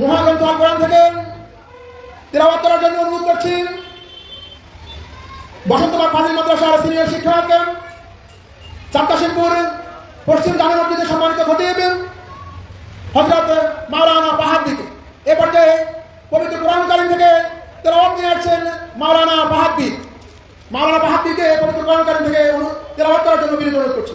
মহাগ্রন্থ আল থেকে তেলাওয়াত করার জন্য অনুরোধ করছি। বসন্তবাগ ফাজিল মাদ্রাসার সিনিয়র শিক্ষক চাপ্তাসিংপুর পশ্চিম জামে মসজিদে সম্মানিত খতিব হজরত মাওলানা বাহাদ্দিকে। এ পর্যায়ে পবিত্র কোরআন থেকে তেলাওয়াত নিয়ে আসছেন মাওলানা বাহাদ্দি। মাওলানা বাহাদ্দিকে পবিত্র কোরআন থেকে করার জন্য বিনীত অনুরোধ করছি।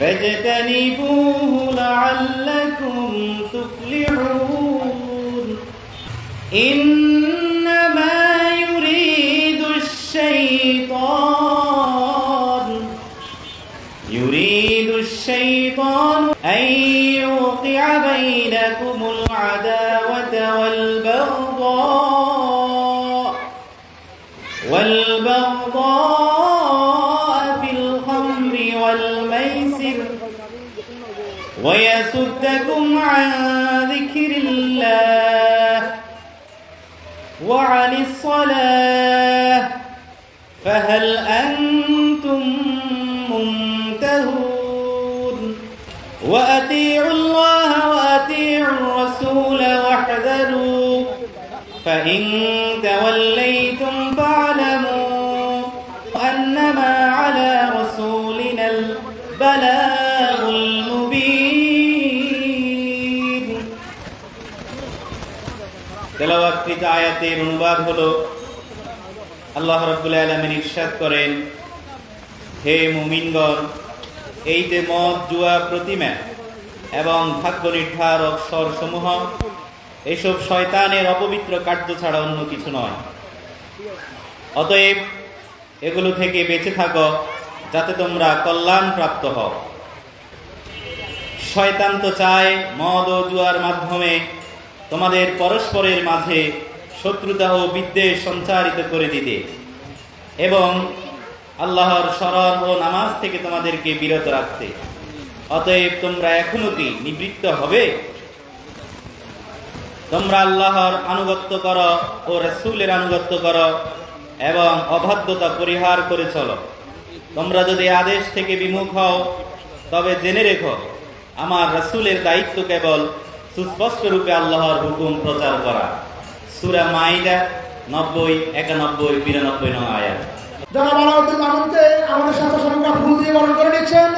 فاجتنبوه لعلكم تفلحون. إنما يريد الشيطان يريد الشيطان أن يوقع بينكم العداوة ويصدكم عن ذكر الله وعن الصلاة فهل أنتم منتهون وأطيعوا الله وأطيعوا الرسول واحذروا فإن توليتم فاعلموا তেলাওয়াতকৃত আয়াতের অনুবাদ হলো, আল্লাহ রাব্বুল আলামিন ইরশাদ করেন, হে মুমিনগণ, এই যে মদ, জুয়া, প্রতিমা এবং ভাগ্য নির্ধারক স্বরসমূহ, এসব শয়তানের অপবিত্র কার্য ছাড়া অন্য কিছু নয়। অতএব এগুলো থেকে বেঁচে থাকো, যাতে তোমরা কল্যাণ প্রাপ্ত হও। শয়তান তো চায় মদ ও জুয়ার মাধ্যমে তোমাদের পরস্পরের মাঝে শত্রুতা ও বিদ্বেষ সঞ্চারিত করে দিতে। এবং আল্লাহর স্মরণ ও নামাজ থেকে তোমাদেরকে বিরত রাখতে। অতএব তোমরা এখনও কি নিবৃত্ত হবে? তোমরা আল্লাহর আনুগত্য করো ও রসুলের আনুগত্য করো এবং অবাধ্যতা পরিহার করে চলো। তোমরা যদি আদেশ থেকে বিমুখ হও, তবে জেনে রেখো, আমার রসুলের দায়িত্ব কেবল সুস্পষ্ট রূপে আল্লাহর হুকুম প্রচার করা। সুরা মাইদা নব্বই একানব্বই বিরানব্বই নং আয়াত। যারা বালাউদ্দিন মামুনকে আমাদের সাথে সঙ্গে ফুল দিয়ে বরণ করে নিচ্ছেন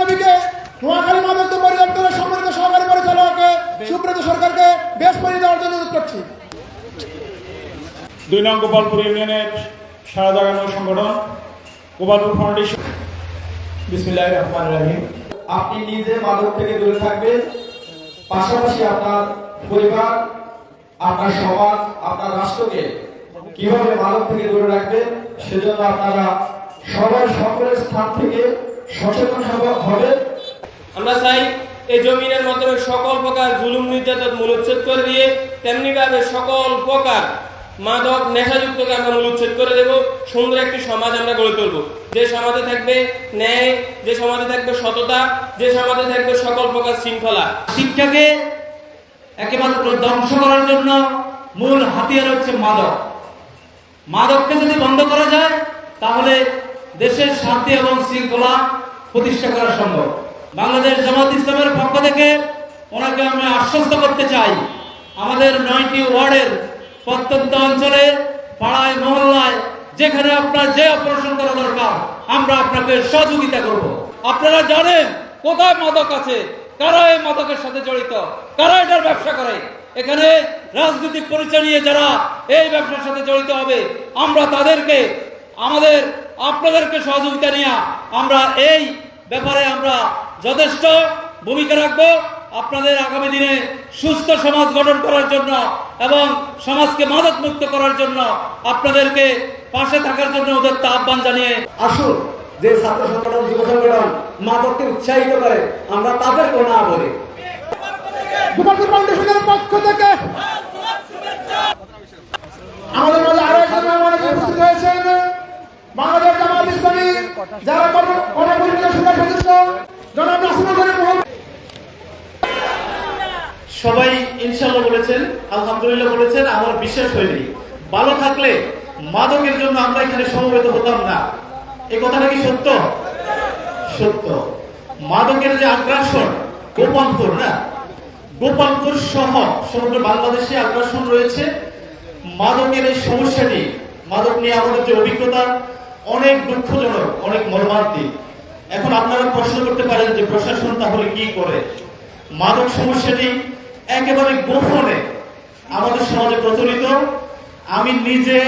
নবীকে নোয়াখালী মাদক পরিদপ্তরের সম্মানিত সহকারী পরিচালক সুব্রত সরকারকে বেশ পরিয়ে দেওয়ার জন্য অনুরোধ করছি। দুই নং গোপালপুর ইউনিয়নের সারা জাগানো সংগঠন গোপালপুর ফাউন্ডেশন বিসমিল্লাহির রহমানির রহিম। আপনি নিজে মাদক থেকে দূরে থাকবেন। পাশাপাশি আপনার পরিবার, আপনার সমাজ, আপনার রাষ্ট্রকে কীভাবে মাদক থেকে দূরে রাখবেন, সেজন্য আপনারা সবাই সকলের স্থান থেকে সচেতন হব- আমরা চাই এই জমিনের মাধ্যমে সকল প্রকার জুলুম, নির্যাতন, মূলোচ্ছেদ করে দিয়ে তেমনিভাবে সকল প্রকার মাদক নেশাযুক্তকে আমরা মূলোচ্ছেদ করে দেব। সুন্দর একটি সমাজ আমরা গড়ে তুলব। যে সমাজে থাকবে ন্যায়, যে সমাজে থাকবে সততা, যে সমাজে থাকবে সকল প্রকার শৃঙ্খলা। শিক্ষাকে একেবারে ধ্বংস করার জন্য মূল হাতিয়ার হচ্ছে মাদক। মাদককে যদি বন্ধ করা যায়, তাহলে দেশের শান্তি এবং শৃঙ্খলা প্রতিষ্ঠা করা সম্ভব। বাংলাদেশ জামাত ইসলামের পক্ষ থেকে ওনাকে আমি আশ্বস্ত করতে চাই। আমাদের নয়টি ওয়ার্ডের প্রত্যন্ত অঞ্চলে, পাড়ায়, মহল্লায়, যেখানে আপনার যে অপারেশন করা দরকার, আমরা আপনাকে সহযোগিতা করব। আপনারা জানেন কোথায় মাদক আছে, কারা এই মাদকের সাথে জড়িত, কারা এটার ব্যবসা করে? এখানে রাজনৈতিক পরিচয় নিয়ে যারা এই ব্যবসার সাথে জড়িত হবে, আমরা তাদেরকে, আমাদের, আপনাদেরকে সহযোগিতা নিয়ে আমরা এই ব্যাপারে আমরা যথেষ্ট ভূমিকা রাখব। আপনাদের আগামী দিনে সুস্থ সমাজ গঠন করার জন্য এবং সমাজকে মাদক মুক্ত করার জন্য আপনাদেরকে পাশে থাকার জন্য ওদের আহ্বান জানিয়ে আসুন যে ছাত্র সংগঠন যুব সংগঠন মাদককে উৎসাহিত করে আমরা তাদেরকে না বলি। ফাউন্ডেশনের পক্ষ থেকে আমাদের মাঝে আরও একজন মেহমান উপস্থিত হয়েছেন। বাংলাদেশ জামাত ইসলামী যারা কর্ম- কর্মপরিষদের সুপার সদস্য জনাব নাসিমুল করিম সবাই ইনশাল্লাহ বলেছেন, আলহামদুলিল্লাহ বলেছেন, আমার বিশ্বাস হয়নি। ভালো থাকলে মাদকের জন্য আমরা এখানে সমবেত হতাম না। এই কথাটা কি সত্য? সত্য। মাদকের যে আগ্রাসন গোপালপুর না? গোপালপুর সহ সমগ্র বাংলাদেশে আগ্রাসন রয়েছে। মাদকের এই সমস্যা সমস্যাটি মাদক নিয়ে আমাদের যে অভিজ্ঞতা, অনেক দুঃখজনক, অনেক মর্মান্তিক। এখন আপনারা প্রশ্ন করতে পারেন যে প্রশাসন তাহলে কি করে? মাদক সমস্যাটি একেবারে গোপনে আমাদের সমাজে প্রচলিত। আমি নিজে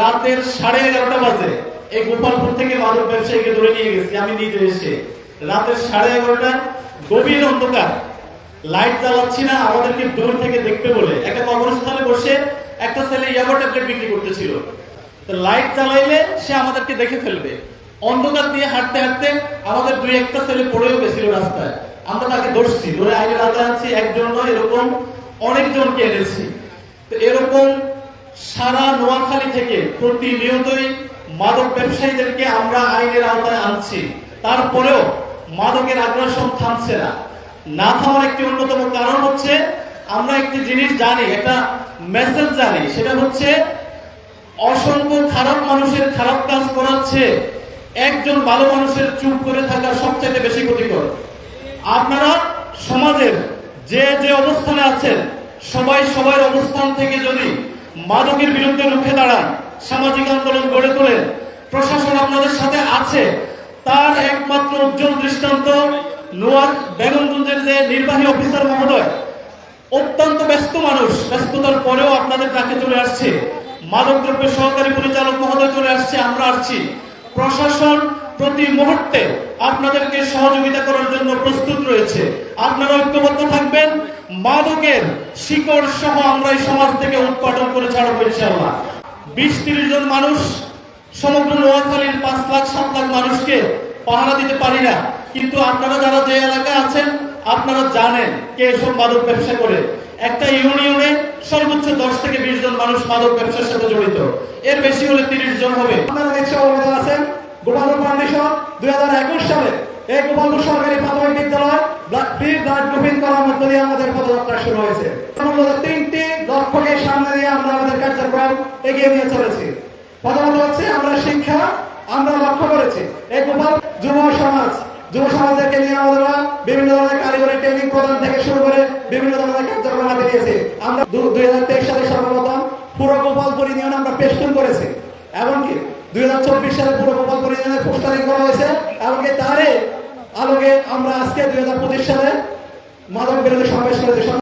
রাতের সাড়ে এগারোটা বাজে এই গোপালপুর থেকে মাদক ব্যবসায়ীকে ধরে নিয়ে গেছি, আমি নিজে এসে। রাতের সাড়ে এগারোটা, গভীর অন্ধকার। লাইট জ্বালাচ্ছি না, আমাদেরকে দূর থেকে দেখতে বলে। একটা কবরস্থানে বসে একটা ছেলে ইয়াবা ট্যাবলেট বিক্রি করতেছিল। লাইট জ্বালাইলে সে আমাদেরকে দেখে ফেলবে। অন্ধকার দিয়ে হাঁটতে হাঁটতে আমাদের দুই একটা ছেলে পড়েও গেছিল রাস্তায়। আমরা তাকে ধরছি। ধরে আইনের আওতায় আনছি, একজন নয়, এরকম অনেকজনকে এনেছি। তো এরকম সারা নোয়াখালী থেকে প্রতিনিয়তই মাদক ব্যবসায়ীদেরকে আমরা আইনের আওতায় আনছি। তারপরেও মাদকের আগ্রাসন থামছে না। না থামার একটি অন্যতম কারণ হচ্ছে, আমরা একটি জিনিস জানি, একটা মেসেজ জানি, সেটা হচ্ছে অসংখ্য খারাপ মানুষের খারাপ কাজ করাচ্ছে, একজন ভালো মানুষের চুপ করে থাকা সবচেয়ে বেশি ক্ষতিকর। আপনারা সমাজের যে যে অবস্থানে আছেন, সবাই সবার অবস্থান থেকে যদি মাদকের বিরুদ্ধে রুখে দাঁড়ান, সামাজিক আন্দোলন গড়ে তোলেন, প্রশাসন আপনাদের সাথে আছে, তার একমাত্র উজ্জ্বল দৃষ্টান্ত নোয়ার বেগমগঞ্জের যে নির্বাহী অফিসার মহোদয়, অত্যন্ত ব্যস্ত মানুষ, ব্যস্ততার পরেও আপনাদের ডাকে চলে আসছে। মাদক দ্রব্যের সহকারী পরিচালক মহোদয় চলে আসছে, আমরা আসছি। প্রশাসন প্রতি মুহূর্তে আপনাদেরকে সহযোগিতা করার জন্য প্রস্তুত রয়েছে। আপনারা ঐক্যবদ্ধ থাকবেন। মাদকের শিকড় সহ আমরা এই সমাজ থেকে উৎপাদন করে ছাড়বো ইনশাআল্লাহ। বিশ তিরিশ জন মানুষ, সমগ্র নোয়াখালীর পাঁচ লাখ, সাত লাখ মানুষকে পাহারা দিতে পারি না। কিন্তু আপনারা যারা যে এলাকায় আছেন, আপনারা জানেন কে এসব মাদক ব্যবসা করে। একটা ইউনিয়নে সর্বোচ্চ দশ থেকে বিশ জন মানুষ মাদক ব্যবসার সাথে জড়িত। এর বেশি হলে তিরিশ জন হবে। আপনারা আছেন। গোপালপুর ফাউন্ডেশন, দুই একুশ সালে এই গোপালপুর সরকারি প্রাথমিক বিদ্যালয় দিয়ে আমাদের পদযাত্রা শুরু হয়েছে। তিনটি লক্ষ্যকে সামনে দিয়ে আমরা আমাদের কার্যক্রম এগিয়ে নিয়ে চলেছি। প্রথমত হচ্ছে আমরা শিক্ষা, আমরা লক্ষ্য করেছি। এই গোপাল যুব সমাজ, যুব সমাজকে নিয়ে আমরা বিভিন্ন ধরনের কারিগরি ট্রেনিং প্রদান থেকে শুরু করে বিভিন্ন ধরনের কার্যক্রম হাতে নিয়েছি। আমরা দুই হাজার তেইশ সালে সর্বপ্রথম পুরো গোপালপুর ইউনিয়ন আমরা পেস্টন করেছি। এমনকি চব্বিশ সালে পুরো হয়েছে। আমরা আজকে দুই হাজার পঁচিশ সালে মাদক বিরোধী সমাবেশ করেছি।